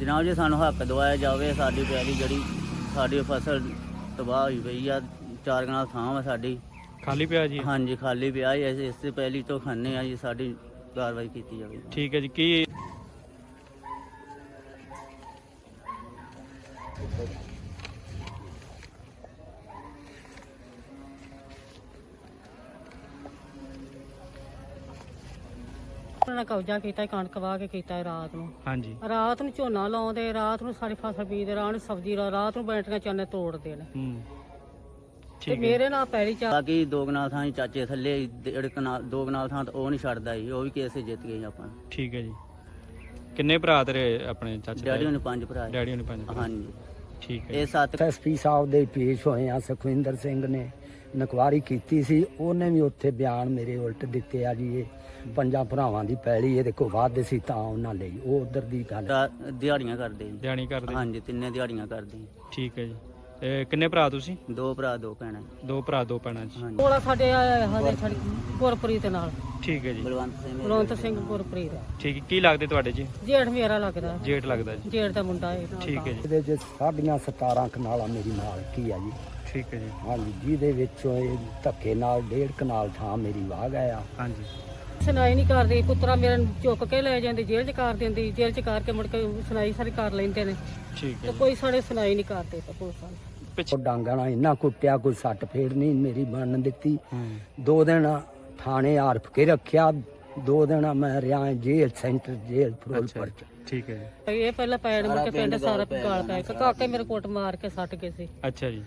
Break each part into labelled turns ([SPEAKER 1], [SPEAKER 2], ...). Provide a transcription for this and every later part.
[SPEAKER 1] ਜਨਾਬ ਜੀ ਸਾਨੂੰ ਹੱਕ ਦਵਾਇਆ ਜਾਵੇ ਸਾਡੀ ਪੈਲੀ ਜਿਹੜੀ ਸਾਡੀ ਫਸਲ ਤਬਾਹ ਹੋਈ ਪਈ ਆ ਚਾਰ ਕਨਾਲ ਥਾਂ ਵਾ ਸਾਡੀ।
[SPEAKER 2] ਖਾਲੀ ਪਿਆ ਜੀ?
[SPEAKER 1] ਹਾਂਜੀ ਖਾਲੀ ਪਿਆ ਇਸ ਇਸ ਪੈਲੀ ਤੋਂ ਖਾਨੇ ਆ ਜੀ ਸਾਡੀ ਕਾਰਵਾਈ ਕੀਤੀ ਜਾਵੇ।
[SPEAKER 2] ਠੀਕ ਹੈ ਜੀ ਕੀ
[SPEAKER 3] ਉਹਨਾਂ ਨੇ ਕਬਜ਼ਾ ਕੀਤਾ ਕਣਕ ਵਾਹ ਕੇ ਕੀਤਾ ਰਾਤ ਨੂੰ।
[SPEAKER 2] ਹਾਂਜੀ।
[SPEAKER 3] ਰਾਤ ਨੂੰ ਝੋਨਾ ਲਾਉਂਦੇ ਰਾਤ ਨੂੰ ਸਾਰੀ ਫਸਲ ਬੀਜਦੇ ਰਾਤ ਨੂੰ ਸਬਜ਼ੀ ਲਾ ਰਾਤ ਨੂੰ ਬੈਂਟੀਆਂ ਚੰਨੇ ਤੋੜਦੇ ਨੇ।
[SPEAKER 2] ਹੂੰ।
[SPEAKER 3] ਤੇ
[SPEAKER 2] ਠੀਕ ਹੈ।
[SPEAKER 3] ਮੇਰੇ ਨਾਲ ਪੈਰੀ ਚਾ
[SPEAKER 1] ਬਾਕੀ ਦੋ ਕਨਾਲ ਥਾਂ ਸੀ ਚਾਚੇ ਥੱਲੇ ਡੇਢ ਕਨਾਲ ਦੋ ਕਨਾਲ ਥਾਂ ਤਾਂ ਉਹ ਨਹੀਂ ਛੱਡਦਾ ਜੀ ਉਹ ਵੀ ਕੇਸ ਜਿੱਤ ਗਏ ਜੀ ਆਪਾਂ।
[SPEAKER 2] ਠੀਕ ਹੈ ਜੀ। ਕਿੰਨੇ ਭਰਾ ਤੇਰੇ ਆਪਣੇ ਚਾਚੇ
[SPEAKER 1] ਡੈਡੀ? ਨੂੰ ਪੰਜ ਭਰਾ ਜੀ।
[SPEAKER 2] ਡੈਡੀ ਨੂੰ ਪੰਜ ਭਰਾ।
[SPEAKER 1] ਹਾਂਜੀ।
[SPEAKER 2] ਠੀਕ ਹੈ
[SPEAKER 1] ਇਹ ਸੱਤ
[SPEAKER 4] ਐਸਪੀ ਸਾਹਿਬ ਦੇ ਪੇਸ਼ ਹੋਏ ਆ ਸੁਖਵਿੰਦਰ ਸਿੰਘ ਨੇ। ਨਕਵਾਰੀ ਕੀਤੀ ਸੀ। ਉਹਨੇ ਵੀ ਉੱਥੇ ਬਿਆਨ ਮੇਰੇ ਉਲਟ ਦਿੱਤੇ ਆ ਜੀ ਇਹ ਪੰਜਾਂ ਭਰਾਵਾਂ ਦੀ ਪੈਲੀ ਇਹਦੇ ਕੋ ਵੱਧ ਸੀ ਤਾਂ ਉਹਨਾਂ ਲਈ। ਉਹ ਉਧਰ ਦੀ ਗੱਲ
[SPEAKER 1] ਦਿਹਾੜੀਆਂ ਕਰਦੇ ਜੀ
[SPEAKER 2] ਦਿਹਾੜੀ ਕਰਦੇ
[SPEAKER 1] ਹਾਂਜੀ ਤਿੰਨੇ ਦਿਹਾੜੀਆਂ ਕਰਦੇ ਜੀ।
[SPEAKER 2] ਠੀਕ ਹੈ ਜੀ। ਇਹ ਕਿੰਨੇ ਭਰਾ ਤੁਸੀਂ?
[SPEAKER 1] ਦੋ ਭਰਾ ਦੋ ਭੈਣਾਂ
[SPEAKER 2] ਦੋ ਭਰਾ ਦੋ ਭੈਣਾਂ ਜੀ।
[SPEAKER 1] ਹਾਂਜੀ।
[SPEAKER 3] ਕੋਲਾ ਸਾਡੇ ਹਦੇ ਛੜ ਗੁਰਪ੍ਰੀਤ ਨਾਲ।
[SPEAKER 2] ਠੀਕ ਹੈ ਜੀ।
[SPEAKER 1] ਬਲਵੰਤ ਸਿੰਘ
[SPEAKER 3] ਬਲਵੰਤ ਸਿੰਘ ਗੁਰਪ੍ਰੀਤ।
[SPEAKER 2] ਠੀਕ ਹੈ। ਕੀ ਲੱਗਦੇ ਤੁਹਾਡੇ ਜੀ?
[SPEAKER 3] ਜੇਠ ਮੇਰਾ ਲੱਗਦਾ।
[SPEAKER 2] ਜੇਠ ਲੱਗਦਾ ਜੀ।
[SPEAKER 3] ਜੇਠ ਦਾ ਮੁੰਡਾ ਇਹ। ਨਾਲ
[SPEAKER 2] ਠੀਕ ਹੈ ਜੀ।
[SPEAKER 4] ਇਹਦੇ ਚ ਸਾਡੀਆਂ 17 ਕਨਾਲਾਂ ਮੇਰੀ ਮਾਲਕੀ ਆ ਜੀ।
[SPEAKER 2] ਠੀਕ ਹੈ ਜੀ।
[SPEAKER 4] ਹਾਂਜੀ ਜਿਹਦੇ ਵਿੱਚੋਂ ਇਹ ਧੱਕੇ ਨਾਲ ਡੇਢ ਕਨਾਲ ਥਾਂ ਮੇਰੀ ਵਾਹ ਗਿਆ
[SPEAKER 2] ਹਾਂਜੀ।
[SPEAKER 3] ਸੁਣਾਈ ਨਹੀਂ ਕਰਦੀ ਪੁੱਤਰਾ ਮੇਰਾ ਨੂੰ ਚੁੱਕ ਕੇ ਲੈ ਜਾਂਦੀ ਜੇਲ੍ਹ 'ਚ ਕਰ ਦਿੰਦੀ ਜੇਲ੍ਹ 'ਚ ਕਰਕੇ ਮੁੜ ਕੇ ਸੁਣਾਈ ਸਾਰੀ ਕਰ ਲੈਂਦੇ ਨੇ।
[SPEAKER 2] ਠੀਕ
[SPEAKER 3] ਤੇ
[SPEAKER 2] ਹੈ
[SPEAKER 3] ਕੋਈ ਸਾਡੇ ਸੁਣਾਈ ਨਹੀਂ ਕਰਦੇ ਤਾਂ ਪੁਲਿਸ ਵਾਲੇ
[SPEAKER 2] ਪਿੱਛੇ
[SPEAKER 4] ਉਹ ਡਾਂਗਾ ਨਾਲ ਇੰਨਾ ਕੁੱਟਿਆ ਕੋਈ ਸੱਟ ਫੇੜ ਨਹੀਂ ਮੇਰੀ ਬਣਨ ਦਿੱਤੀ।
[SPEAKER 2] ਹੂੰ।
[SPEAKER 4] ਦੋ ਦਿਨ ਥਾਣੇ ਆਰਫ ਕੇ ਰੱਖਿਆ ਦੋ ਦਿਨ ਮੈਂ ਰਿਆਂ ਜੇਲ੍ਹ ਸੈਂਟਰ ਜੇਲ੍ਹ
[SPEAKER 2] ਅੱਛਾ
[SPEAKER 4] ਫਿਰੋਜ਼ਪੁਰ ਚ।
[SPEAKER 2] ਠੀਕ ਹੈ ਜੀ।
[SPEAKER 3] ਇਹ ਪਹਿਲਾਂ ਪੈਣ ਮੁੜ ਕੇ ਪਿੰਡ ਸਾਰਾ ਗਾਲ ਪੈ ਗਿਆ। ਕਾਕੇ ਮੇਰੇ ਕੋਟ ਮਾਰ ਕੇ ਸੱਟ ਗਏ ਸੀ।
[SPEAKER 2] ਅੱਛਾ ਜੀ।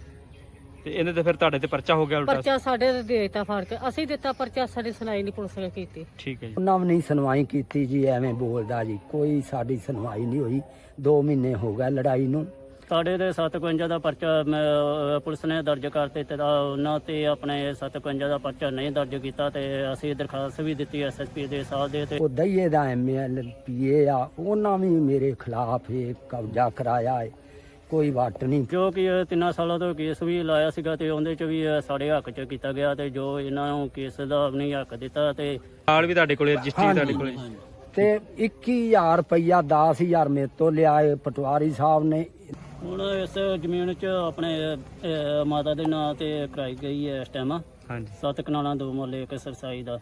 [SPEAKER 2] ਤੇ ਇਹਦੇ ਤੇ ਫਿਰ ਤੁਹਾਡੇ ਤੇ ਪਰਚਾ ਹੋ ਗਿਆ ਉਲਟਾ।
[SPEAKER 3] ਪਰਚਾ ਸਾਡੇ ਤੇ ਦੇ ਦਿੱਤਾ ਫੜ ਕੇ। ਅਸੀਂ ਦਿੱਤਾ ਪਰਚਾ ਸਾਡੀ ਸੁਣਾਈ ਨਹੀਂ ਪੁਲਿਸ ਨੇ ਕੀਤੀ।
[SPEAKER 2] ਠੀਕ ਹੈ ਜੀ।
[SPEAKER 4] ਉਹਨਾਂ ਵੀ ਨਹੀਂ ਸੁਣਵਾਈ ਕੀਤੀ ਜੀ ਐਵੇਂ ਬੋਲਦਾ ਜੀ। ਕੋਈ ਸਾਡੀ ਸੁਣਵਾਈ ਨਹੀਂ ਹੋਈ। 2 ਮਹੀਨੇ ਹੋ ਗਏ ਲੜਾਈ ਨੂੰ।
[SPEAKER 1] ਸਾਡੇ ਦੇ 751 ਦਾ ਪਰਚਾ ਮੈਂ, ਅਹ, ਪੁਲਿਸ ਨੇ ਦਰਜ ਕਰ ਦਿੱਤਾ ਤਾਂ ਉਹਨਾਂ ਤੇ ਆਪਣੇ 751 ਦਾ ਪਰਚਾ ਨਹੀਂ ਦਰਜ ਕੀਤਾ ਤੇ ਅਸੀਂ ਦਰਖਾਸਤ ਵੀ ਦਿੱਤੀ ਐਸਐਸਪੀ ਦੇ ਸਾਹਿਬ ਦੇ ਤੇ
[SPEAKER 4] ਉਹ ਦਈਏ ਦਾ ਐਮਐਲ ਪੀਏ ਆ ਉਹਨਾਂ ਵੀ ਮੇਰੇ ਖਿਲਾਫ ਇਹ ਕਬਜ਼ਾ ਕਰਾਇਆ ਹੈ। ਕੋਈ ਵੱਟ ਨਹੀਂ।
[SPEAKER 1] ਜੋ ਕਿ ਇਹ ਤਿੰਨਾਂ ਸਾਲਾਂ ਤੋਂ ਕੇਸ ਵੀ ਲਾਇਆ ਸੀਗਾ ਤੇ ਉਹਦੇ ਚ ਵੀ ਇਹ ਸਾਡੇ ਹੱਕ ਚ ਕੀਤਾ ਗਿਆ ਤੇ ਜੋ ਇਹਨਾਂ ਨੂੰ ਕੇਸ ਦਾ ਨਹੀਂ ਹੱਕ ਦਿੱਤਾ ਤੇ
[SPEAKER 2] ਨਾਲ ਵੀ ਤੁਹਾਡੇ ਕੋਲੇ ਰਜਿਸਟਰੀ ਤੁਹਾਡੇ ਕੋਲੇ।
[SPEAKER 4] ਤੇ 21000 ਰੁਪਈਆ 10000 ਮੇਰੇ ਤੋਂ ਲਿਆ ਹੈ ਪਟਵਾਰੀ ਸਾਹਿਬ ਨੇ।
[SPEAKER 1] ਹੁਣ ਇਸ ਜ਼ਮੀਨ 'ਚ ਆਪਣੇ ਅਹ, ਮਾਤਾ ਦੇ ਨਾਂ ਤੇ ਕਰਾਈ ਗਈ ਹੈ ਇਸ ਟਾਈਮ
[SPEAKER 2] ਹਾਂਜੀ।
[SPEAKER 1] ਸੱਤ ਕਨਾਲਾਂ ਦੋ ਮੁੱਲ ਇੱਕ ਸਰਸਾਈ ਦਾ।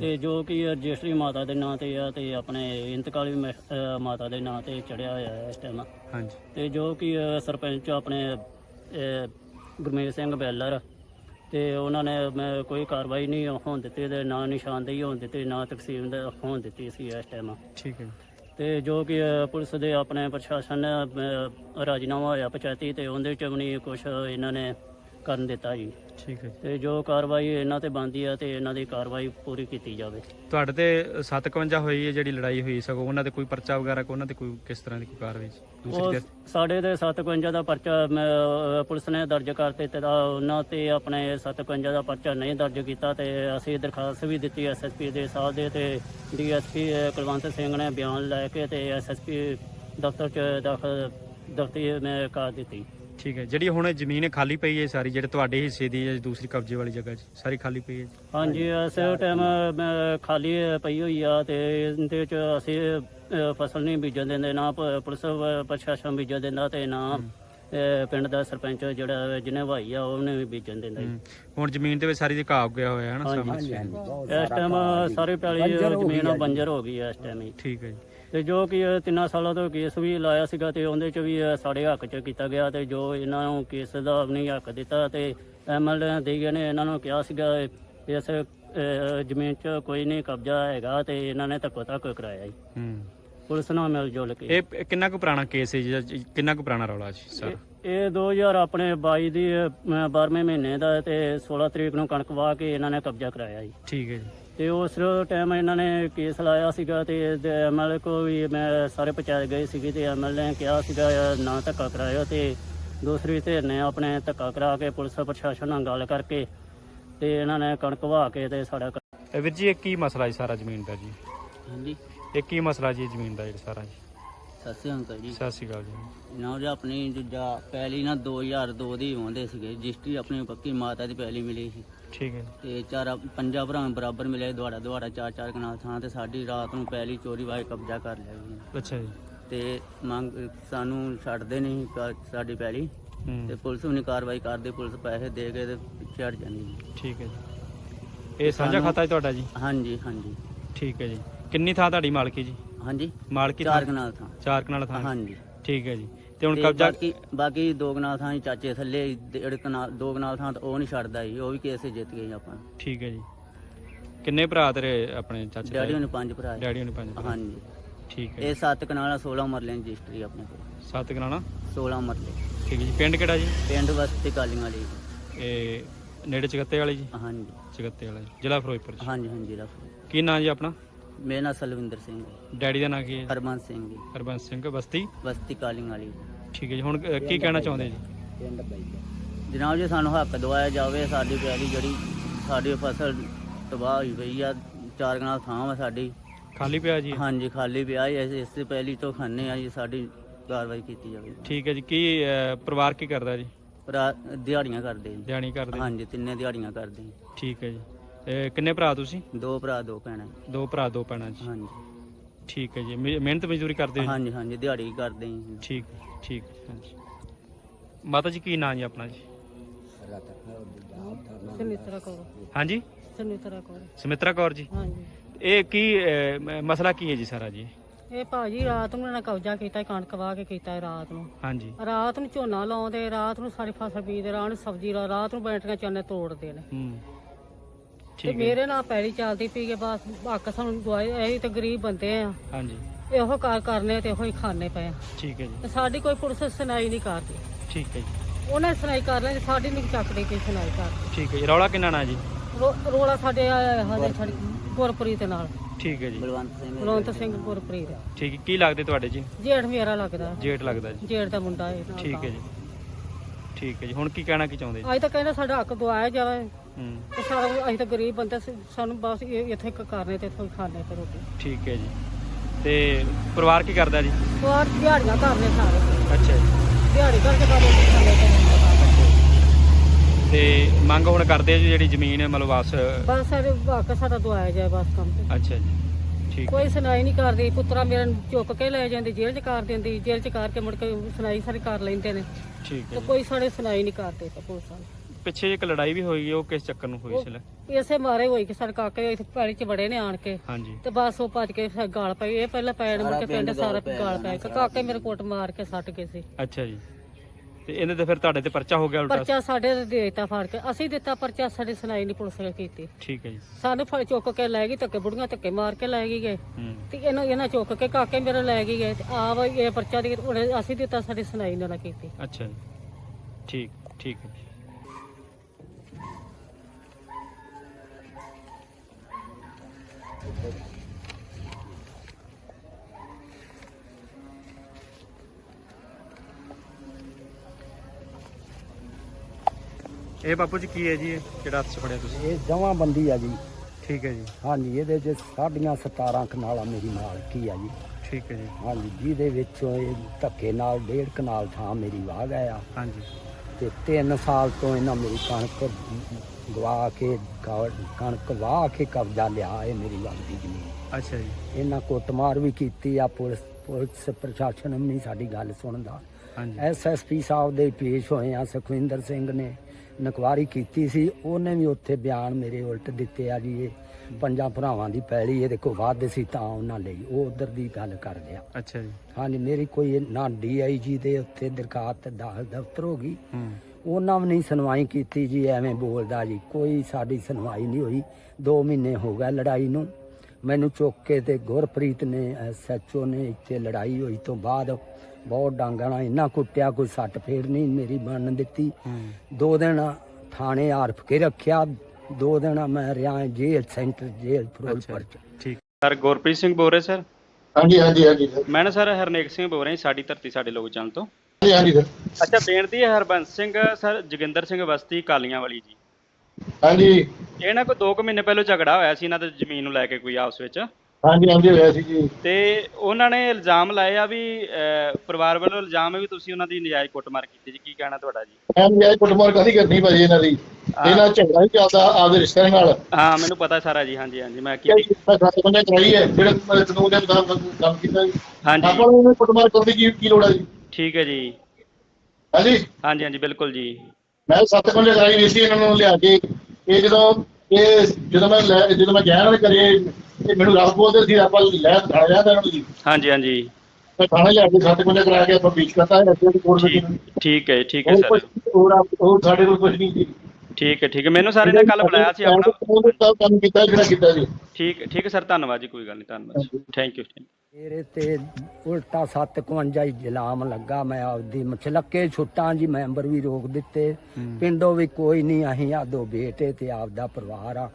[SPEAKER 1] ਤੇ ਜੋ ਕਿ ਰਜਿਸਟਰੀ ਮਾਤਾ ਦੇ ਨਾਂ ਤੇ ਆ ਤੇ ਆਪਣੇ ਇੰਤਕਾਲ ਵੀ ਮੈਂ- ਅਹ, ਮਾਤਾ ਦੇ ਨਾਂ ਤੇ ਚੜਿਆ ਹੋਇਆ ਹੈ ਇਸ ਟਾਈਮ
[SPEAKER 2] ਹਾਂਜੀ।
[SPEAKER 1] ਤੇ ਜੋ ਕਿ ਸਰਪੰਚ ਆਪਣੇ ਗੁਰਮੇਲ ਸਿੰਘ ਬੈਲਰ ਤੇ ਉਹਨਾਂ ਨੇ ਮੈਂ ਕੋਈ ਕਾਰਵਾਈ ਨਹੀਂ ਹੋਣ ਦਿੱਤੀ ਤੇ ਨਾ ਨਿਸ਼ਾਨਦੇਹੀ ਹੋਣ ਦਿੱਤੀ ਨਾ ਤਕਸੀਮ ਦੇ ਹੋਣ ਦਿੱਤੀ ਸੀ ਇਸ ਟਾਈਮ
[SPEAKER 2] ਠੀਕ ਹੈ ਜੀ।
[SPEAKER 1] ਤੇ ਜੋ ਕਿ ਪੁਲਿਸ ਦੇ ਆਪਣੇ ਪ੍ਰਸ਼ਾਸਨ ਰਾਜੀਨਾਮਾ ਹੋਇਆ ਪੰਚਾਇਤੀ ਤੇ ਉਹਦੇ ਚ ਵੀ ਨਹੀਂ ਕੁਝ ਇਹਨਾਂ ਨੇ ਕਰਨ ਦਿੱਤਾ ਜੀ।
[SPEAKER 2] ਠੀਕ ਹੈ ਜੀ।
[SPEAKER 1] ਤੇ ਜੋ ਕਾਰਵਾਈ ਇਹਨਾਂ ਤੇ ਬਣਦੀ ਆ ਤੇ ਇਹਨਾਂ ਦੀ ਕਾਰਵਾਈ ਪੂਰੀ ਕੀਤੀ ਜਾਵੇ।
[SPEAKER 2] ਤੁਹਾਡੇ ਤੇ 57 ਹੋਈ ਹੈ ਜਿਹੜੀ ਲੜਾਈ ਹੋਈ ਸਗੋਂ ਉਹਨਾਂ ਤੇ ਕੋਈ ਪਰਚਾ ਵਗੈਰਾ ਕੋਈ ਉਹਨਾਂ ਤੇ ਕੋਈ ਕਿਸ ਤਰ੍ਹਾਂ ਦੀ ਕੋਈ ਕਾਰਵਾਈ
[SPEAKER 1] ਉਹ ਸਾਡੇ ਦੇ 57 ਦਾ ਪਰਚਾ ਮੈਂ, ਅਹ, ਪੁਲਿਸ ਨੇ ਦਰਜ ਕਰ ਦਿੱਤਾ ਤਾਂ ਉਹਨਾਂ ਤੇ ਆਪਣੇ 57 ਦਾ ਪਰਚਾ ਨਹੀਂ ਦਰਜ ਕੀਤਾ ਤੇ ਅਸੀਂ ਦਰਖਾਸਤ ਵੀ ਦਿੱਤੀ ਐਸਐਸਪੀ ਦੇ ਸਾਹਿਬ ਦੇ ਤੇ ਡੀਐਸਪੀ ਕੁਲਵੰਤ ਸਿੰਘ ਨੇ ਬਿਆਨ ਲੈ ਕੇ ਤੇ ਐਸਐਸਪੀ ਦਫ਼ਤਰ ਚ ਦਾਖਲ ਦਫ਼ਤਰੀ ਮੈਂ ਕਰ ਦਿੱਤੀ।
[SPEAKER 2] ਠੀਕ ਹੈ ਜਿਹੜੀ ਹੁਣ ਜ਼ਮੀਨ ਖਾਲੀ ਪਈ ਹੈ ਸਾਰੀ ਜਿਹੜੇ ਤੁਹਾਡੇ ਹਿੱਸੇ ਦੀ ਹੈ ਦੂਸਰੀ ਕਬਜ਼ੇ ਵਾਲੀ ਜਗ੍ਹਾ 'ਚ ਸਾਰੀ ਖਾਲੀ ਪਈ ਹੈ
[SPEAKER 1] ਹਾਂਜੀ ਇਸ ਟਾਈਮ ਖਾਲੀ ਪਈ ਹੋਈ ਆ ਤੇ ਇਹਦੇ ਚ ਅਸੀਂ ਅਹ, ਫਸਲ ਨਹੀਂ ਬੀਜਣ ਦਿੰਦੇ ਨਾ ਪ- ਪੁਲਿਸ ਵ- ਪ੍ਰਸ਼ਾਸਨ ਬੀਜਣ ਦਿੰਦਾ ਤੇ ਨਾ ਅਹ, ਪਿੰਡ ਦਾ ਸਰਪੰਚ ਜਿਹੜਾ ਜਿਹਨੇ ਵਾਈ ਆ ਉਹਨੇ ਵੀ ਬੀਜਣ ਦਿੰਦਾ ਜੀ।
[SPEAKER 2] ਹੁਣ ਜ਼ਮੀਨ ਦੇ ਵਿੱਚ ਸਾਰੀ ਦੀ ਘਾਹ ਉੱਗਿਆ ਹੋਇਆ ਹੈ ਨਾ
[SPEAKER 1] ਹਾਂਜੀ
[SPEAKER 4] ਹਾਂਜੀ ਬਹੁਤ
[SPEAKER 1] ਇਸ ਟਾਈਮ
[SPEAKER 4] ਜੀ।
[SPEAKER 1] ਸਾਰੀ ਪੈਲੀ ਜ਼ਮੀਨ
[SPEAKER 4] ਜੀ।
[SPEAKER 1] ਬੰਜਰ ਹੋ ਗਈ ਆ ਇਸ ਟਾਈਮ ਹੀ
[SPEAKER 2] ਠੀਕ ਹੈ ਜੀ
[SPEAKER 1] ਤੇ ਜੋ ਕਿ ਇਹ ਤਿੰਨਾਂ ਸਾਲਾਂ ਤੋਂ ਕੇਸ ਵੀ ਲਾਇਆ ਸੀਗਾ ਤੇ ਉਹਦੇ ਚ ਵੀ ਇਹ ਸਾਡੇ ਹੱਕ ਚ ਕੀਤਾ ਗਿਆ ਤੇ ਜੋ ਇਹਨਾਂ ਨੂੰ ਕੇਸ ਦਾ ਨਹੀਂ ਹੱਕ ਦਿੱਤਾ ਤੇ ਐਮਐਲਏ ਦੇ ਨੇ ਇਹਨਾਂ ਨੂੰ ਕਿਹਾ ਸੀਗਾ ਇਸ ਅਹ, ਜ਼ਮੀਨ 'ਚ ਕੋਈ ਨਹੀਂ ਕਬਜ਼ਾ ਹੈਗਾ ਤੇ ਇਹਨਾਂ ਨੇ ਧੱਕੋ ਧੱਕ ਕਰਾਇਆ ਜੀ।
[SPEAKER 2] ਹੂੰ।
[SPEAKER 1] ਪੁਲਿਸ ਨਾਲ ਮਿਲ ਜੁਲ ਕੇ।
[SPEAKER 2] ਇਹ ਕਿੰਨਾ ਕੁ ਪੁਰਾਣਾ ਕੇਸ ਹੈ ਜੀ? ਕਿੰਨਾ ਕੁ ਪੁਰਾਣਾ ਰੌਲਾ ਜੀ ਸਰ?
[SPEAKER 1] ਇਹ- ਇਹ 2000 ਆਪਣੇ 22 ਦੀ 12ਵੇਂ ਮਹੀਨੇ ਦਾ ਤੇ 16 ਤਰੀਕ ਨੂੰ ਕਣਕ ਵਾਹ ਕੇ ਇਹਨਾਂ ਨੇ ਕਬਜ਼ਾ ਕਰਾਇਆ ਜੀ।
[SPEAKER 2] ਠੀਕ ਹੈ ਜੀ।
[SPEAKER 1] ਤੇ ਉਸ ਟਾਈਮ ਇਹਨਾਂ ਨੇ ਕੇਸ ਲਾਇਆ ਸੀਗਾ ਤੇ ਐਮਐਲਏ ਕੋ ਵੀ ਮੈਂ ਸਾਰੇ ਪੰਚਾਇਤ ਗਏ ਸੀਗੇ ਤੇ ਐਮਐਲਏ ਨੇ ਕਿਹਾ ਸੀਗਾ ਨਾ ਧੱਕਾ ਕਰਾਇਓ ਤੇ ਦੂਸਰੀ ਧਿਰ ਨੇ ਆਪਣੇ ਧੱਕਾ ਕਰਾ ਕੇ ਪੁਲਿਸ ਪ੍ਰਸ਼ਾਸਨ ਨਾਲ ਗੱਲ ਕਰਕੇ ਤੇ ਇਹਨਾਂ ਨੇ ਕਣਕ ਵਾਹ ਕੇ ਤੇ ਸਾਡਾ
[SPEAKER 2] ਇਹ ਵੀਰ ਜੀ ਇਹ ਕੀ ਮਸਲਾ ਜੀ ਸਾਰਾ ਜ਼ਮੀਨ ਦਾ ਜੀ?
[SPEAKER 1] ਹਾਂਜੀ।
[SPEAKER 2] ਇਹ ਕੀ ਮਸਲਾ ਜੀ ਜ਼ਮੀਨ ਦਾ ਜਿਹੜਾ ਸਾਰਾ ਜੀ?
[SPEAKER 1] ਸਤਿ ਸ਼੍ਰੀ ਅਕਾਲ ਜੀ।
[SPEAKER 2] ਸਤਿ ਸ਼੍ਰੀ ਅਕਾਲ ਜੀ।
[SPEAKER 1] ਨਾ ਜੀ ਆਪਣੀ ਦੂਜਾ ਪਹਿਲੀ ਨਾ 2002 ਦੀ ਹੁੰਦੇ ਸੀਗੇ ਰਜਿਸਟਰੀ ਆਪਣੀ ਪੱਕੀ ਮਾਤਾ ਦੀ ਪਹਿਲੀ ਮਿਲੀ ਸੀ।
[SPEAKER 2] ਠੀਕ ਹੈ
[SPEAKER 1] ਤੇ ਚਾਰ ਪੰਜਾਂ ਭਰਾ ਬਰਾਬਰ ਮਿਲੇ ਦੁਆੜਾ ਦੁਆੜਾ ਚਾਰ ਚਾਰ ਕਨਾਲ ਥਾਂ ਤੇ ਸਾਡੀ ਰਾਤ ਨੂੰ ਪਹਿਲੀ ਚੋਰੀ ਵਾਏ ਕਬਜ਼ਾ ਕਰ ਲਿਆ ਜੀ।
[SPEAKER 2] ਅੱਛਾ ਜੀ।
[SPEAKER 5] ਤੇ ਮੰਗ ਸਾਨੂੰ ਛੱਡਦੇ ਨਹੀਂ ਸਾਡੀ ਪੈਲੀ ਤੇ ਪੁਲਿਸ ਵੀ ਨਹੀਂ ਕਾਰਵਾਈ ਕਰਦੀ ਪੁਲਿਸ ਪੈਸੇ ਦੇ ਕੇ ਤੇ ਪਿੱਛੇ ਹਟ ਜਾਂਦੀ ਹੈ।
[SPEAKER 2] ਠੀਕ ਹੈ ਜੀ। ਇਹ ਸਾਂਝਾ ਖਾਤਾ ਹੈ ਤੁਹਾਡਾ ਜੀ?
[SPEAKER 5] ਹਾਂਜੀ ਹਾਂਜੀ।
[SPEAKER 2] ਠੀਕ ਹੈ ਜੀ। ਕਿੰਨੀ ਥਾਂ ਤੁਹਾਡੀ ਮਾਲਕੀ ਜੀ?
[SPEAKER 5] ਹਾਂਜੀ।
[SPEAKER 2] ਮਾਲਕੀ
[SPEAKER 5] ਚਾਰ ਕਨਾਲ ਥਾਂ।
[SPEAKER 2] ਚਾਰ ਕਨਾਲ ਥਾਂ।
[SPEAKER 5] ਹਾਂਜੀ।
[SPEAKER 2] ਠੀਕ ਹੈ ਜੀ। ਤੇ ਹੁਣ ਕਬਜ਼ਾ
[SPEAKER 5] ਬਾਕੀ ਬਾਕੀ ਦੋ ਕਨਾਲ ਥਾਂ ਹੀ ਚਾਚੇ ਥੱਲੇ ਡੇਢ ਕਨਾਲ ਦੋ ਕਨਾਲ ਥਾਂ ਤਾਂ ਉਹ ਨਹੀਂ ਛੱਡਦਾ ਜੀ ਉਹ ਵੀ ਕੇਸ ਜਿੱਤ ਗਏ ਆਪਾਂ।
[SPEAKER 2] ਠੀਕ ਹੈ ਜੀ। ਕਿੰਨੇ ਭਰਾ ਤੇਰੇ ਆਪਣੇ ਚਾਚੇ
[SPEAKER 5] ਡੈਡੀ? ਨੇ ਪੰਜ ਭਰਾ ਜੀ।
[SPEAKER 2] ਡੈਡੀ ਉਹਨੇ ਪੰਜ ਭਰਾ।
[SPEAKER 5] ਹਾਂਜੀ।
[SPEAKER 2] ਠੀਕ ਹੈ
[SPEAKER 5] ਇਹ ਸੱਤ ਕਨਾਲਾਂ 16 ਮਰਲੇ ਦੀ ਰਜਿਸਟਰੀ ਆਪਣੇ ਕੋਲ।
[SPEAKER 2] ਸੱਤ ਕਨਾਲਾਂ
[SPEAKER 5] 16 ਮਰਲੇ
[SPEAKER 2] ਠੀਕ ਹੈ ਜੀ। ਪਿੰਡ ਕਿਹੜਾ ਜੀ?
[SPEAKER 5] ਪਿੰਡ ਵਸਤੀ ਕਾਲੀਆਂ ਵਾਲੀ
[SPEAKER 2] ਇਹ ਨੇੜੇ ਚਗੱਤੇ ਵਾਲੀ ਜੀ?
[SPEAKER 5] ਹਾਂਜੀ।
[SPEAKER 2] ਚਗੱਤੇ ਵਾਲਾ ਜ਼ਿਲ੍ਹਾ ਫਿਰੋਜ਼ਪੁਰ ਜੀ।
[SPEAKER 5] ਹਾਂਜੀ ਹਾਂਜੀ ਰੱਖ
[SPEAKER 2] ਕੀ ਨਾਂ ਜੀ ਆਪਣਾ?
[SPEAKER 5] ਮੇਰਾ ਨਾਮ ਸਲਵਿੰਦਰ ਸਿੰਘ ਹੈ।
[SPEAKER 2] ਡੈਡੀ ਦਾ ਨਾਂ ਕੀ ਹੈ
[SPEAKER 5] ਹਰਮਨ ਸਿੰਘ ਜੀ।
[SPEAKER 2] ਹਰਬੰਸ ਸਿੰਘ ਬਸਤੀ?
[SPEAKER 5] ਵਸਤੀ ਕਾਲੀਆਂ ਵਾਲੀ।
[SPEAKER 2] ਠੀਕ ਹੈ ਜੀ ਹੁਣ ਅ, ਕੀ ਕਹਿਣਾ ਚਾਹੁੰਦੇ ਜੀ?
[SPEAKER 4] ਪਿੰਡ
[SPEAKER 5] ਜਨਾਬ ਜੀ ਸਾਨੂੰ ਹੱਕ ਦਵਾਇਆ ਜਾਵੇ ਸਾਡੀ ਪੈਲੀ ਜਿਹੜੀ ਸਾਡੀ ਫਸਲ ਤਬਾਹ ਹੋਈ ਪਈ ਆ ਚਾਰ ਕਨਾਲ ਥਾਂ ਵਾ ਸਾਡੀ।
[SPEAKER 2] ਖਾਲੀ ਪਿਆ ਜੀ
[SPEAKER 5] ਹਾਂਜੀ ਖਾਲੀ ਪਿਆ ਹੈ ਇਸ ਇਸ ਪਹਿਲੀ ਤੋਂ ਖਾਨੇ ਆ ਜੀ ਸਾਡੀ ਕਾਰਵਾਈ ਕੀਤੀ ਜਾਵੇ।
[SPEAKER 2] ਠੀਕ ਹੈ ਜੀ ਕੀ ਅ, ਪਰਿਵਾਰ ਕੀ ਕਰਦਾ ਜੀ?
[SPEAKER 5] ਭਰਾ ਦਿਹਾੜੀਆਂ ਕਰਦੇ ਜੀ।
[SPEAKER 2] ਦਿਹਾੜੀ ਕਰਦੇ
[SPEAKER 5] ਹਾਂਜੀ ਤਿੰਨੇ ਦਿਹਾੜੀਆਂ ਕਰਦੇ ਜੀ।
[SPEAKER 2] ਠੀਕ ਹੈ ਜੀ। ਇਹ ਕਿੰਨੇ ਭਰਾ ਤੁਸੀਂ?
[SPEAKER 5] ਦੋ ਭਰਾ ਦੋ ਭੈਣਾਂ
[SPEAKER 2] ਦੋ ਭਰਾ ਦੋ ਭੈਣਾਂ ਜੀ।
[SPEAKER 5] ਹਾਂਜੀ।
[SPEAKER 2] ਠੀਕ ਹੈ ਜੀ। ਮਿਹ- ਮਿਹਨਤ ਮਜ਼ਦੂਰੀ ਕਰਦੇ ਹੋ ਜੀ?
[SPEAKER 5] ਹਾਂਜੀ ਹਾਂਜੀ। ਦਿਹਾੜੀ ਕਰਦੇ ਜੀ।
[SPEAKER 2] ਠੀਕ ਠੀਕ ਹਾਂਜੀ। ਮਾਤਾ ਜੀ ਕੀ ਨਾਂ ਜੀ ਆਪਣਾ ਜੀ?
[SPEAKER 3] ਸੁਨੀਤਰਾ ਕੌਰ।
[SPEAKER 2] ਹਾਂਜੀ?
[SPEAKER 3] ਸੁਨੀਤਰਾ ਕੌਰ।
[SPEAKER 2] ਸਮਿਤਰਾ ਕੌਰ ਜੀ।
[SPEAKER 3] ਹਾਂਜੀ।
[SPEAKER 2] ਇਹ ਕੀ ਮ- ਮਸਲਾ ਕੀ ਹੈ ਜੀ ਸਾਰਾ ਜੀ?
[SPEAKER 3] ਇਹ ਭਾਜੀ ਰਾਤ ਨੂੰ ਇਹਨਾਂ ਕਬਜ਼ਾ ਕੀਤਾ ਕਣਕ ਵਾਹ ਕੇ ਕੀਤਾ ਰਾਤ ਨੂੰ।
[SPEAKER 2] ਹਾਂਜੀ।
[SPEAKER 3] ਰਾਤ ਨੂੰ ਝੋਨਾ ਲਾਉਂਦੇ ਰਾਤ ਨੂੰ ਸਾਰੀ ਫਸਲ ਬੀਜਦੇ ਰਾਤ ਨੂੰ ਸਬਜ਼ੀ ਲਾ ਰਾਤ ਨੂੰ ਬੈਠੀਆਂ ਚੰਨੇ ਤੋੜਦੇ ਨੇ।
[SPEAKER 2] ਹੂੰ।
[SPEAKER 3] ਤੇ ਮੇਰੇ ਨਾਲ ਪੈਲੀ ਚੱਲਦੀ ਪਈ ਕੇ ਬਸ ਹੱਕ ਸਾਨੂੰ ਦਵਾਈ ਅਸੀਂ ਤੇ ਗਰੀਬ ਬੰਦੇ ਆ।
[SPEAKER 2] ਹਾਂਜੀ।
[SPEAKER 3] ਇਹੋ ਕਾਰ ਕਰਨੇ ਤੇ ਇਹੋ ਹੀ ਖਾਣੇ ਪਏ ਆ।
[SPEAKER 2] ਠੀਕ ਹੈ ਜੀ।
[SPEAKER 3] ਤੇ ਸਾਡੀ ਕੋਈ ਪੁਲਿਸ ਸੁਣਾਈ ਨਹੀਂ ਕਰਦੀ।
[SPEAKER 2] ਠੀਕ ਹੈ ਜੀ।
[SPEAKER 3] ਉਹਨੇ ਸੁਣਾਈ ਕਰ ਲੈਂਦੀ ਸਾਡੀ ਨਹੀਂ ਚੱਕਦੇ ਕੋਈ ਸੁਣਾਈ ਕਰਦੀ
[SPEAKER 2] ਠੀਕ ਹੈ ਜੀ। ਰੌਲਾ ਕਿੰਨਾ ਨਾ ਜੀ?
[SPEAKER 3] ਰੋ- ਰੋਲਾ ਸਾਡੇ ਆਇਆ ਹਜੇ ਸਾਡੀ ਗੁਰਪ੍ਰੀਤ ਨਾਲ।
[SPEAKER 2] ਠੀਕ ਹੈ ਜੀ।
[SPEAKER 5] ਬਲਵੰਤ ਸਿੰਘ
[SPEAKER 3] ਬਲਵੰਤ ਸਿੰਘ ਗੁਰਪ੍ਰੀਤ।
[SPEAKER 2] ਠੀਕ ਹੈ। ਕੀ ਲੱਗਦੇ ਤੁਹਾਡੇ ਜੀ?
[SPEAKER 3] ਜੇਠ ਮੇਰਾ ਲੱਗਦਾ।
[SPEAKER 2] ਜੇਠ ਲੱਗਦਾ ਜੀ।
[SPEAKER 3] ਜੇਠ ਦਾ ਮੁੰਡਾ ਇਹ
[SPEAKER 2] ਠੀਕ ਹੈ ਜੀ। ਠੀਕ ਹੈ ਜੀ। ਹੁਣ ਕੀ ਕਹਿਣਾ ਕੀ ਚਾਹੁੰਦੇ ਜੀ?
[SPEAKER 3] ਅੱਜ ਤਾਂ ਕਹਿੰਦੇ ਸਾਡਾ ਹੱਕ ਦਵਾਇਆ ਜਾਵੇ।
[SPEAKER 2] ਹੂੰ।
[SPEAKER 3] ਤੇ ਸਾਰਾ ਕੁਝ- ਅਸੀਂ ਤਾਂ ਗਰੀਬ ਬੰਦੇ ਸੀ, ਸਾਨੂੰ ਬਸ ਇਹ- ਇੱਥੇ ਕ- ਕਰਨੇ ਤੇ ਇੱਥੋਂ ਹੀ ਖਾਣੇ ਤੇ ਰੋਟੀ।
[SPEAKER 2] ਠੀਕ ਹੈ ਜੀ। ਤੇ ਪਰਿਵਾਰ ਕੀ ਕਰਦਾ ਜੀ?
[SPEAKER 3] ਬਾਹਰ ਦਿਹਾੜੀਆਂ ਕਰਨੇ ਸਾਰੇ।
[SPEAKER 2] ਅੱਛਾ ਜੀ।
[SPEAKER 3] ਦਿਹਾੜੀ ਕਰਕੇ ਤਾਂ ਰੋਟੀ ਖਾਣੇ ਤੇ
[SPEAKER 2] ਤੇ ਮੰਗ ਹੁਣ ਕਰਦੇ ਆ ਜੀ ਜਿਹੜੀ ਜ਼ਮੀਨ ਹੈ ਮਤਲਬ ਵਾਪਸ
[SPEAKER 3] ਬਸ ਸਾਡੇ ਹੱਕ ਸਾਡਾ ਦਵਾਇਆ ਜਾਏ ਬਸ ਕੰਮ ਤੇ।
[SPEAKER 2] ਅੱਛਾ ਜੀ ਠੀਕ
[SPEAKER 3] ਕੋਈ ਸੁਣਾਈ ਨਹੀਂ ਕਰਦੀ ਪੁੱਤਰਾ ਮੇਰਾ ਨੂੰ ਚੁੱਕ ਕੇ ਲੈ ਜਾਂਦੀ ਜੇਲ੍ਹ 'ਚ ਕਰ ਦਿੰਦੀ ਜੇਲ੍ਹ 'ਚ ਕਰਕੇ ਮੁੜ ਕੇ ਸੁਣਾਈ ਸਾਰੀ ਕਰ ਲੈਂਦੇ ਨੇ।
[SPEAKER 2] ਠੀਕ
[SPEAKER 3] ਤੇ
[SPEAKER 2] ਹੈ ਜੀ।
[SPEAKER 3] ਕੋਈ ਸਾਡੇ ਸੁਣਾਈ ਨਹੀਂ ਕਰਦੇ ਤਾਂ ਪੁਲਿਸ ਵਾਲੇ।
[SPEAKER 2] ਪਿੱਛੇ ਜੇ ਇੱਕ ਲੜਾਈ ਵੀ ਹੋਈ ਉਹ ਕਿਸ ਚੱਕਰ ਨੂੰ ਹੋਈ ਸੀ
[SPEAKER 3] ਇਸੇ ਮਾਰੇ ਹੋਈ ਕਿ ਸਾਡੇ ਕਾਕੇ ਇੱਥੇ ਪੈਲੀ 'ਚ ਬੜੇ ਨੇ ਆਣ ਕੇ।
[SPEAKER 2] ਹਾਂਜੀ।
[SPEAKER 3] ਤੇ ਬਸ ਉਹ ਭੱਜ ਕੇ ਫਿਰ ਗਾਲ ਪਈ। ਇਹ ਪਹਿਲਾਂ ਪੈਣ ਮੁੜ ਕੇ ਪਿੰਡ ਸਾਰਾ ਗਾਲ ਪੈ ਗਿਆ ਕਾਕੇ ਮੇਰੇ ਕੋਟ ਮਾਰ ਕੇ ਸੱਟ ਗਏ ਸੀ।
[SPEAKER 2] ਅੱਛਾ ਜੀ। ਤੇ ਇਹਦੇ ਤੇ ਫਿਰ ਤੁਹਾਡੇ ਤੇ ਪਰਚਾ ਹੋ ਗਿਆ ਉਲਟਾ?
[SPEAKER 3] ਪਰਚਾ ਸਾਡੇ ਤੇ ਦੇ ਦਿੱਤਾ ਫੜ ਕੇ। ਅਸੀਂ ਦਿੱਤਾ ਪਰਚਾ ਸਾਡੀ ਸੁਣਾਈ ਨਹੀਂ ਪੁਲਿਸ ਨੇ ਕੀਤੀ।
[SPEAKER 2] ਠੀਕ ਹੈ ਜੀ।
[SPEAKER 3] ਸਾਨੂੰ ਫੜ ਚੁੱਕ ਕੇ ਲੈ ਗਈ ਧੱਕੇ ਬੁੜੀਆਂ ਧੱਕੇ ਮਾਰ ਕੇ ਲੈ ਗਈ ਗਏ।
[SPEAKER 2] ਹੂੰ।
[SPEAKER 3] ਤੇ ਇਹਨਾਂ ਇਹਨਾਂ ਚੁੱਕ ਕੇ ਕਾਕੇ ਮੇਰੇ ਲੈ ਗਈ ਗਏ। ਤੇ ਆ ਵਾ ਇਹ ਪਰਚਾ ਦੀ ਉਹਨੇ ਅਸੀਂ ਦਿੱਤਾ ਸਾਡੀ ਸੁਣਾਈ ਨਾ ਕੀਤੀ।
[SPEAKER 2] ਅੱਛਾ ਜੀ। ਠੀਕ ਠੀਕ ਹੈ ਇਹ ਬਾਪੂ ਜੀ ਕੀ ਹੈ ਜੀ? ਇਹ ਜਿਹੜਾ ਹੱਥ 'ਚ ਫੜਿਆ ਤੁਸੀਂ?
[SPEAKER 4] ਇਹ ਜਮਾਂ ਬੰਦੀ ਆ ਜੀ।
[SPEAKER 2] ਠੀਕ ਹੈ ਜੀ।
[SPEAKER 4] ਹਾਂਜੀ ਇਹਦੇ ਚ ਸਾਡੀਆਂ 17 ਕਨਾਲਾਂ ਮੇਰੀ ਮਾਲਕੀ ਆ ਜੀ।
[SPEAKER 2] ਠੀਕ ਹੈ ਜੀ।
[SPEAKER 4] ਹਾਂਜੀ ਜਿਹਦੇ ਵਿੱਚੋਂ ਇਹ ਧੱਕੇ ਨਾਲ ਡੇਢ ਕਨਾਲ ਥਾਂ ਮੇਰੀ ਵਾਹ ਗਿਆ
[SPEAKER 2] ਹਾਂਜੀ।
[SPEAKER 4] ਤੇ 3 ਸਾਲ ਤੋਂ ਇਹਨਾਂ ਮੇਰੀ ਕਣਕ ਗਵਾ ਕੇ ਕ- ਕਣਕ ਵਾਹ ਕੇ ਕਬਜ਼ਾ ਲਿਆ ਇਹ ਮੇਰੀ ਲੱਗਦੀ ਜ਼ਮੀਨ।
[SPEAKER 2] ਅੱਛਾ ਜੀ।
[SPEAKER 4] ਇਹਨਾਂ ਕੁੱਟਮਾਰ ਵੀ ਕੀਤੀ ਆ ਪੁਲਿਸ ਪੁਲਿਸ ਪ੍ਰਸ਼ਾਸਨ ਵੀ ਨਹੀਂ ਸਾਡੀ ਗੱਲ ਸੁਣਦਾ।
[SPEAKER 2] ਹਾਂਜੀ।
[SPEAKER 4] ਐਸਐਸਪੀ ਸਾਹਿਬ ਦੇ ਪੇਸ਼ ਹੋਏ ਆ ਸੁਖਵਿੰਦਰ ਸਿੰਘ ਨੇ ਨਕਵਾਰੀ ਕੀਤੀ ਸੀ। ਉਹਨੇ ਵੀ ਉੱਥੇ ਬਿਆਨ ਮੇਰੇ ਉਲਟ ਦਿੱਤੇ ਆ ਜੀ ਇਹ ਪੰਜਾਂ ਭਰਾਵਾਂ ਦੀ ਪੈਲੀ ਇਹਦੇ ਕੋਲ ਵੱਧ ਸੀ ਤਾਂ ਉਹਨਾਂ ਲਈ। ਉਹ ਉਧਰ ਦੀ ਗੱਲ ਕਰਦੇ ਆ
[SPEAKER 2] ਅੱਛਾ ਜੀ।
[SPEAKER 4] ਹਾਂਜੀ ਮੇਰੀ ਕੋਈ ਨਾ ਡੀਆਈਜੀ ਦੇ ਉੱਤੇ ਦਰਖਾਸਤ ਦਾਖਲ ਦਫ਼ਤਰ ਹੋ ਗਈ।
[SPEAKER 2] ਹੂੰ।
[SPEAKER 4] ਉਹਨਾਂ ਵੀ ਨਹੀਂ ਸੁਣਵਾਈ ਕੀਤੀ ਜੀ ਐਵੇਂ ਬੋਲਦਾ ਜੀ। ਕੋਈ ਸਾਡੀ ਸੁਣਵਾਈ ਨਹੀਂ ਹੋਈ। 2 ਮਹੀਨੇ ਹੋ ਗਏ ਲੜਾਈ ਨੂੰ। ਮੈਨੂੰ ਚੁੱਕ ਕੇ ਤੇ ਗੁਰਪ੍ਰੀਤ ਨੇ ਐਸਐਚਓ ਨੇ ਇੱਥੇ ਲੜਾਈ ਹੋਈ ਤੋਂ ਬਾਅਦ ਬਹੁਤ ਡਾਂਗਾਂ ਨਾਲ ਇੰਨਾ ਕੁੱਟਿਆ ਕੋਈ ਸੱਟ ਫੇੜ ਨਹੀਂ ਮੇਰੀ ਬਣਨ ਦਿੱਤੀ।
[SPEAKER 2] ਹੂੰ।
[SPEAKER 4] ਦੋ ਦਿਨ ਥਾਣੇ ਆਰਫ ਕੇ ਰੱਖਿਆ। ਦੋ ਦਿਨ ਮੈਂ ਰਿਹਾ ਜੇਲ੍ਹ ਸੈਂਟਰ ਜੇਲ੍ਹ ਫਿਰੋਜ਼ਪੁਰ ਚ।
[SPEAKER 2] ਠੀਕ। ਸਰ ਗੁਰਪ੍ਰੀਤ ਸਿੰਘ ਬੋਲ ਰਹੇ ਸਰ?
[SPEAKER 6] ਹਾਂਜੀ ਹਾਂਜੀ ਹਾਂਜੀ
[SPEAKER 2] ਮੈਂ ਨਾ ਸਰ ਹਰਨੇਕ ਸਿੰਘ ਬੋਲ ਰਿਹਾ ਸਾਡੀ ਧਰਤੀ ਸਾਡੇ ਲੋਕ ਚੈਨਲ ਤੋਂ।
[SPEAKER 6] ਹਾਂਜੀ ਹਾਂਜੀ ਸਰ
[SPEAKER 2] ਅੱਛਾ ਬੇਨਤੀ ਹੈ ਹਰਬੰਸ ਸਿੰਘ ਸਰ ਜੋਗਿੰਦਰ ਸਿੰਘ ਬਸਤੀ ਕਾਲੀਆਂ ਵਾਲੀ ਜੀ।
[SPEAKER 6] ਹਾਂਜੀ।
[SPEAKER 2] ਇਹ ਨਾ ਕੋਈ 2 ਕੁ ਮਹੀਨੇ ਪਹਿਲਾਂ ਝਗੜਾ ਹੋਇਆ ਸੀ ਇਹਨਾਂ ਦੇ ਜ਼ਮੀਨ ਨੂੰ ਲੈ ਕੇ ਕੋਈ ਆਪਸ ਵਿੱਚ।
[SPEAKER 6] ਹਾਂਜੀ ਹਾਂਜੀ ਹੋਇਆ ਸੀ ਜੀ।
[SPEAKER 2] ਤੇ ਉਹਨਾਂ ਨੇ ਇਲਜ਼ਾਮ ਲਾਏ ਆ ਵੀ ਅਹ, ਪਰਿਵਾਰ ਵੱਲੋਂ ਇਲਜ਼ਾਮ ਹੈ ਵੀ ਤੁਸੀਂ ਉਹਨਾਂ ਦੀ ਨਜਾਇਜ਼ ਕੁੱਟਮਾਰ ਕੀਤੀ ਜੀ। ਕੀ ਕਹਿਣਾ ਤੁਹਾਡਾ ਜੀ?
[SPEAKER 6] ਐਮ ਜਾਈ ਕੁੱਟਮਾਰ ਕਦੀ ਕਰਨੀ ਭਾਜੀ ਇਹਨਾਂ ਦੀ? ਇਹਨਾਂ ਝਗੜਾ ਹੀ ਚੱਲਦਾ ਆਪਦੇ ਰਿਸ਼ਤਿਆਂ ਨਾਲ।
[SPEAKER 2] ਹਾਂ ਮੈਨੂੰ ਪਤਾ ਸਾਰਾ ਜੀ ਹਾਂਜੀ ਹਾਂਜੀ ਮੈਂ
[SPEAKER 6] ਕਿ
[SPEAKER 2] ਕੀਤੀ
[SPEAKER 6] ਸੱਤ ਬੰਦੇ ਕਰਾਈ ਹੈ ਜਿਹੜੇ ਕਾਨੂੰਨ ਦੇ ਮੁਤਾਬਕ ਕੰਮ ਕੀਤਾ ਜੀ।
[SPEAKER 2] ਹਾਂਜੀ।
[SPEAKER 6] ਆਪਾਂ ਨੂੰ ਕੁੱਟਮਾਰ ਕਰਨ ਦੀ ਕੀ ਕੀ ਲੋੜ ਹੈ ਜੀ?
[SPEAKER 2] ਠੀਕ ਹੈ ਜੀ।
[SPEAKER 6] ਹਾਂਜੀ।
[SPEAKER 2] ਹਾਂਜੀ ਹਾਂਜੀ ਬਿਲਕੁਲ ਜੀ।
[SPEAKER 6] ਮੈਂ ਸੱਤ ਬੰਦੇ ਕਰਾਈ ਨਹੀਂ ਸੀ ਇਹਨਾਂ ਨੂੰ ਲਿਆ ਕੇ। ਇਹ ਜਦੋਂ ਇਹ ਜਦੋਂ ਮੈਂ ਲੈ- ਜਦੋਂ ਮੈਂ ਗਿਆ ਇਹਨਾਂ ਦੇ ਘਰੇ ਇਹ ਮੈਨੂੰ ਰਾਤ ਬੋਲਦੇ ਸੀ ਆਪਾਂ ਲੈ ਖਾ ਲਿਆ ਇਹਨਾਂ ਨੂੰ ਜੀ।
[SPEAKER 2] ਹਾਂਜੀ ਹਾਂਜੀ।
[SPEAKER 6] ਮੈਂ ਥਾਣੇ ਲਿਆ ਕੇ ਸੱਤ ਬੰਦੇ ਕਰਾ ਕੇ ਆਪਾਂ ਬੀਚ ਕਰਤਾ ਹੈ ਅੱਗੇ ਕੋਰਟ ਵਿੱਚ
[SPEAKER 2] ਠੀਕ ਠੀਕ ਹੈ ਜੀ, ਠੀਕ ਹੈ
[SPEAKER 6] ਹੋਰ
[SPEAKER 2] ਸਰ।
[SPEAKER 6] ਕੁਛ ਹੋਰ ਆਪ- ਹੋਰ ਸਾਡੇ ਕੋਲ ਕੁਝ ਨਹੀਂ ਜੀ
[SPEAKER 2] ਠੀਕ ਹੈ ਠੀਕ ਹੈ। ਮੈਨੂੰ ਸਾਰੇ ਨੇ ਕੱਲ ਬੁਲਾਇਆ ਸੀ ਆਪਣਾ।
[SPEAKER 6] ਕੰਮ ਕੀਤਾ ਜਿਹੜਾ ਕੀਤਾ ਜੀ
[SPEAKER 2] ਠੀਕ ਠੀਕ ਹੈ ਸਰ ਧੰਨਵਾਦ ਜੀ ਕੋਈ ਗੱਲ ਨਹੀਂ ਧੰਨਵਾਦ ਥੈਂਕ ਯੂ
[SPEAKER 4] ਮੇਰੇ ਤੇ ਉਲਟਾ 751 ਹੀ ਜਲਾਮ ਲੱਗਾ। ਮੈਂ ਆਪਦੀ ਮਛਲੱਕੇ ਛੁੱਟਾਂ ਜੀ ਮੈਂਬਰ ਵੀ ਰੋਕ ਦਿੱਤੇ। ਪਿੰਡੋਂ ਵੀ ਕੋਈ ਨਹੀਂ ਅਸੀਂ ਆ ਦੋ ਬੇਟੇ ਤੇ ਆਪਦਾ ਪਰਿਵਾਰ ਆ।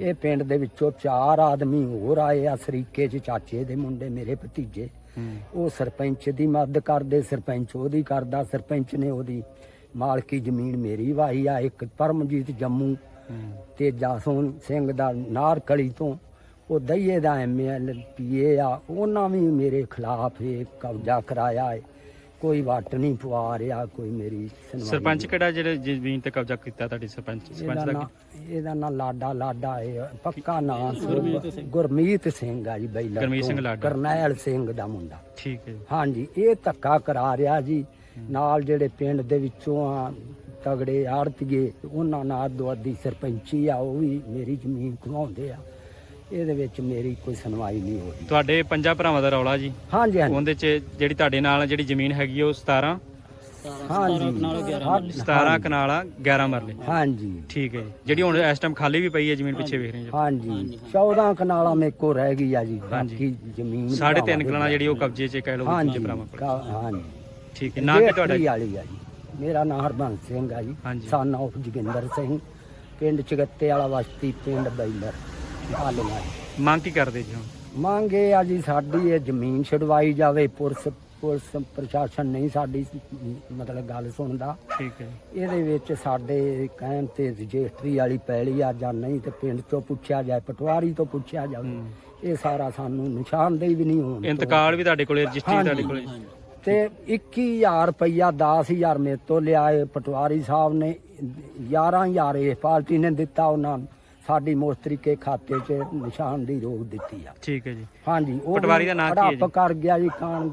[SPEAKER 4] ਇਹ ਪਿੰਡ ਦੇ ਵਿੱਚੋਂ ਚਾਰ ਆਦਮੀ ਹੋਰ ਆਏ ਆ ਸਰੀਕੇ ਚ ਚਾਚੇ ਦੇ ਮੁੰਡੇ ਮੇਰੇ ਭਤੀਜੇ। ਉਹ ਸਰਪੰਚ ਦੀ ਮਦਦ ਕਰਦੇ ਸਰਪੰਚ ਉਹਦੀ ਕਰਦਾ ਸਰਪੰਚ ਨੇ ਉਹਦੀ ਮਾਲਕੀ ਜ਼ਮੀਨ ਮੇਰੀ ਵਾਹੀ ਆ ਇੱਕ ਪਰਮਜੀਤ ਜੰਮੂ ਤੇ ਜਾਸੋਨ ਸਿੰਘ ਦਾ ਨਾਰਕਲੀ ਤੋਂ। ਉਹ ਦਈਏ ਦਾ ਐਮਐਲ ਪੀਏ ਆ ਉਹਨਾਂ ਵੀ ਮੇਰੇ ਖਿਲਾਫ ਇਹ ਕਬਜ਼ਾ ਕਰਾਇਆ ਹੈ ਕੋਈ ਵੱਟ ਨਹੀਂ ਪਵਾ ਰਿਹਾ ਕੋਈ ਮੇਰੀ ਸੁਣਵਾਈ
[SPEAKER 2] ਸਰਪੰਚ। ਕਿਹੜਾ ਜਿਹੜੇ ਜ਼ਮੀਨ ਤੇ ਕਬਜ਼ਾ ਕੀਤਾ ਤੁਹਾਡੀ ਸਰਪੰਚ? ਸਰਪੰਚ ਦਾ?
[SPEAKER 4] ਇਹਦਾ ਨਾਂ ਲਾਡਾ ਲਾਡਾ ਹੈ ਪੱਕਾ ਨਾਂ ਗੁਰਮੀਤ ਸਿੰਘ। ਆ ਜੀ ਬੈਲਾ
[SPEAKER 2] ਗੁਰਮੀਤ ਸਿੰਘ ਲਾਡਾ।
[SPEAKER 4] ਕਰਨੈਲ ਸਿੰਘ ਦਾ ਮੁੰਡਾ।
[SPEAKER 2] ਠੀਕ ਹੈ
[SPEAKER 4] ਹਾਂਜੀ ਇਹ ਧੱਕਾ ਕਰਾ ਰਿਹਾ ਜੀ। ਨਾਲ ਜਿਹੜੇ ਪਿੰਡ ਦੇ ਵਿੱਚੋਂ ਆ ਤਗੜੇ ਆੜਤੀਏ ਉਹਨਾਂ ਨਾਲ ਦੁਆਦੀ ਸਰਪੰਚੀ ਆ ਉਹ ਵੀ ਮੇਰੀ ਜ਼ਮੀਨ ਘਵਾਉਂਦੇ ਆ। ਇਹਦੇ ਵਿੱਚ ਮੇਰੀ ਕੋਈ ਸੁਣਵਾਈ ਨਹੀਂ ਹੋ ਰਹੀ।
[SPEAKER 2] ਤੁਹਾਡੇ ਪੰਜਾਂ ਭਰਾਵਾਂ ਦਾ ਰੌਲਾ ਜੀ?
[SPEAKER 4] ਹਾਂਜੀ ਹਾਂਜੀ।
[SPEAKER 2] ਉਹਦੇ ਚ ਜਿਹੜੀ ਤੁਹਾਡੇ ਨਾਲ ਜਿਹੜੀ ਜ਼ਮੀਨ ਹੈਗੀ ਉਹ 17
[SPEAKER 4] ਹਾਂਜੀ।
[SPEAKER 2] 17 ਕਨਾਲਾ 11 ਮਰਲੇ।
[SPEAKER 4] ਹਾਂਜੀ।
[SPEAKER 2] ਠੀਕ ਹੈ ਜੀ। ਜਿਹੜੀ ਹੁਣ ਇਸ ਟਾਈਮ ਖਾਲੀ ਵੀ ਪਈ ਹੈ ਜ਼ਮੀਨ ਪਿੱਛੇ ਵੇਖ ਰਹੇ
[SPEAKER 4] ਹਾਂਜੀ। 14 ਕਨਾਲਾਂ ਮੇਰੇ ਕੋ ਰਹਿ ਗਈ ਆ ਜੀ। ਬਾਕੀ ਜ਼ਮੀਨ
[SPEAKER 2] ਸਾਢੇ ਤਿੰਨ
[SPEAKER 4] ਭਰਾਵਾਂ
[SPEAKER 2] ਕਨਾਲਾ
[SPEAKER 4] ਦੇ
[SPEAKER 2] ਜਿਹੜੀ ਉਹ ਕਬਜ਼ੇ 'ਚ ਕਹਿ ਲਓ
[SPEAKER 4] ਹਾਂਜੀ।
[SPEAKER 2] ਪੰਜ ਭਰਾਵਾਂ ਕੋਲ।
[SPEAKER 4] ਕਾ- ਹਾਂਜੀ।
[SPEAKER 2] ਠੀਕ ਹੈ ਨਾਂ ਕੀ ਤੁਹਾਡਾ ਜੀ?
[SPEAKER 4] ਵਾਲੀ ਆ ਜੀ ਮੇਰਾ ਨਾਮ ਹਰਬੰਸ ਸਿੰਘ ਆ ਜੀ। ਸਨ ਆਫ ਜੋਗਿੰਦਰ ਸਿੰਘ ਪਿੰਡ ਚਗੱਤੇ ਵਾਲਾ ਵਸਤੀ ਪਿੰਡ ਬੈਲਰ
[SPEAKER 2] ਮੰਗ ਕੀ ਕਰਦੇ ਜੀ ਹੁਣ
[SPEAKER 4] ਮੰਗ ਆ ਜੀ ਸਾਡੀ ਇਹ ਜ਼ਮੀਨ ਛਡਵਾਈ ਜਾਵੇ ਪੁਲਿਸ ਪੁਲਿਸ ਪ੍ਰਸ਼ਾਸਨ ਨਹੀਂ ਸਾਡੀ ਮਤਲਬ ਗੱਲ ਸੁਣਦਾ
[SPEAKER 2] ਠੀਕ ਹੈ।
[SPEAKER 4] ਇਹਦੇ ਵਿੱਚ ਸਾਡੇ ਕਹਿਣ ਤੇ ਰਜਿਸਟਰੀ ਵਾਲੀ ਪੈਲੀ ਆ ਜਾਂ ਨਹੀਂ ਤੇ ਪਿੰਡ ਤੋਂ ਪੁੱਛਿਆ ਜਾਏ ਪਟਵਾਰੀ ਤੋਂ ਪੁੱਛਿਆ ਜਾਵੇ
[SPEAKER 2] ਹੂੰ।
[SPEAKER 4] ਇਹ ਸਾਰਾ ਸਾਨੂੰ ਨਿਸ਼ਾਨਦੇਹੀ ਵੀ ਨਹੀਂ ਹੋਣ
[SPEAKER 2] ਇੰਤਕਾਲ ਵੀ ਤੁਹਾਡੇ ਕੋਲੇ ਰਜਿਸਟਰੀ। ਤੁਹਾਡੇ ਕੋਲੇ
[SPEAKER 4] ਤੇ 21000 ਰੁਪਈਆ 10000 ਮੇਰੇ ਤੋਂ ਲਿਆਏ। ਪਟਵਾਰੀ ਸਾਹਿਬ ਨੇ 11000 ਇਹ ਪਾਰਟੀ ਨੇ ਦਿੱਤਾ। ਉਹਨਾਂ ਸਾਡੀ ਮੋਸਤਰੀ ਕੇ ਖਾਤੇ 'ਚ ਨਿਸ਼ਾਨ ਦੀ ਰੋਕ ਦਿੱਤੀ ਆ।
[SPEAKER 2] ਠੀਕ ਹੈ ਜੀ।
[SPEAKER 4] ਹਾਂਜੀ ਉਹ
[SPEAKER 2] ਪਟਵਾਰੀ ਦਾ ਨਾਂ ਕੀ ਹੈ ਜੀ?
[SPEAKER 4] ਕਰ ਗਿਆ ਜੀ ਕਾਨ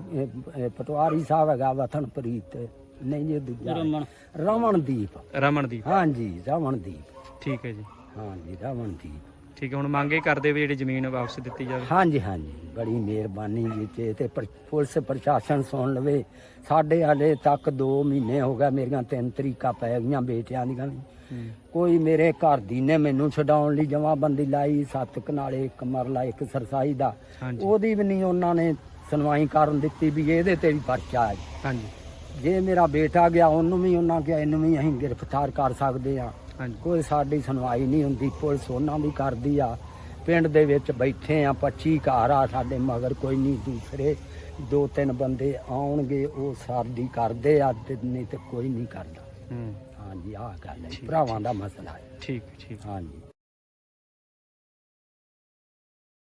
[SPEAKER 4] ਪਟਵਾਰੀ ਸਾਹਿਬ ਹੈਗਾ ਵਤਨਪ੍ਰੀਤ ਨਹੀਂ ਜੀ ਦੂਜਾ
[SPEAKER 1] ਰਮਨ।
[SPEAKER 4] ਰਮਨਦੀਪ।
[SPEAKER 2] ਰਮਨਦੀਪ।
[SPEAKER 4] ਹਾਂਜੀ ਰਮਨਦੀਪ।
[SPEAKER 2] ਠੀਕ ਹੈ ਜੀ।
[SPEAKER 4] ਹਾਂਜੀ ਰਮਨਦੀਪ।
[SPEAKER 2] ਠੀਕ ਹੈ ਹੁਣ ਮੰਗ ਇਹ ਕਰਦੇ ਵੀ ਜਿਹੜੀ ਜ਼ਮੀਨ ਵਾਪਸ ਦਿੱਤੀ ਜਾਵੇ।
[SPEAKER 4] ਹਾਂਜੀ ਹਾਂਜੀ। ਬੜੀ ਮਿਹਰਬਾਨੀ ਜੀ ਤੇ ਤੇ ਪਰ- ਪੁਲਿਸ ਪ੍ਰਸ਼ਾਸਨ ਸੁਣ ਲਵੇ। ਸਾਡੇ ਹਲੇ ਤੱਕ 2 ਮਹੀਨੇ ਹੋ ਗਏ ਮੇਰੀਆਂ ਤਿੰਨ ਤਰੀਕਾ ਪੈ ਗਈਆਂ ਬੇਟਿਆਂ ਦੀਆਂ ਵੀ। ਕੋਈ ਮੇਰੇ ਘਰ ਦੀ ਨੇ ਮੈਨੂੰ ਛਡਾਉਣ ਲਈ ਜਮਾਬੰਦੀ ਲਾਈ ਸੱਤ ਕਨਾਲੇ ਇੱਕ ਮਰਲਾ ਇੱਕ ਸਰਸਾਈ ਦਾ।
[SPEAKER 2] ਹਾਂਜੀ।
[SPEAKER 4] ਉਹਦੀ ਵੀ ਨਹੀਂ ਉਹਨਾਂ ਨੇ ਸੁਣਵਾਈ ਕਰਨ ਦਿੱਤੀ ਵੀ ਇਹਦੇ ਤੇ ਵੀ ਪਰਚਾ ਹੈ।
[SPEAKER 2] ਹਾਂਜੀ।
[SPEAKER 4] ਜੇ ਮੇਰਾ ਬੇਟਾ ਗਿਆ ਉਹਨੂੰ ਵੀ ਉਹਨਾਂ ਕਿਹਾ ਇਹਨੂੰ ਵੀ ਅਸੀਂ ਗ੍ਰਿਫਤਾਰ ਕਰ ਸਕਦੇ ਆ
[SPEAKER 2] ਹਾਂਜੀ।
[SPEAKER 4] ਕੋਈ ਸਾਡੀ ਸੁਣਵਾਈ ਨਹੀਂ ਹੁੰਦੀ ਪੁਲਿਸ ਉਹਨਾਂ ਦੀ ਕਰਦੀ ਆ। ਪਿੰਡ ਦੇ ਵਿੱਚ ਬੈਠੇ ਆ 25 ਘਰ ਆ ਸਾਡੇ ਮਗਰ ਕੋਈ ਨਹੀਂ ਦੂਸਰੇ ਦੋ ਤਿੰਨ ਬੰਦੇ ਆਉਣਗੇ ਉਹ ਸਾਡੀ ਕਰਦੇ ਆ ਤੇ ਨਹੀਂ ਤੇ ਕੋਈ ਨਹੀਂ ਕਰਦਾ।
[SPEAKER 2] ਹੂੰ।
[SPEAKER 4] ਹਾਂਜੀ ਆਹ ਗੱਲ ਹੈ ਭਰਾਵਾਂ ਦਾ ਮਸਲਾ ਹੈ।
[SPEAKER 2] ਠੀਕ ਠੀਕ।
[SPEAKER 4] ਹਾਂਜੀ।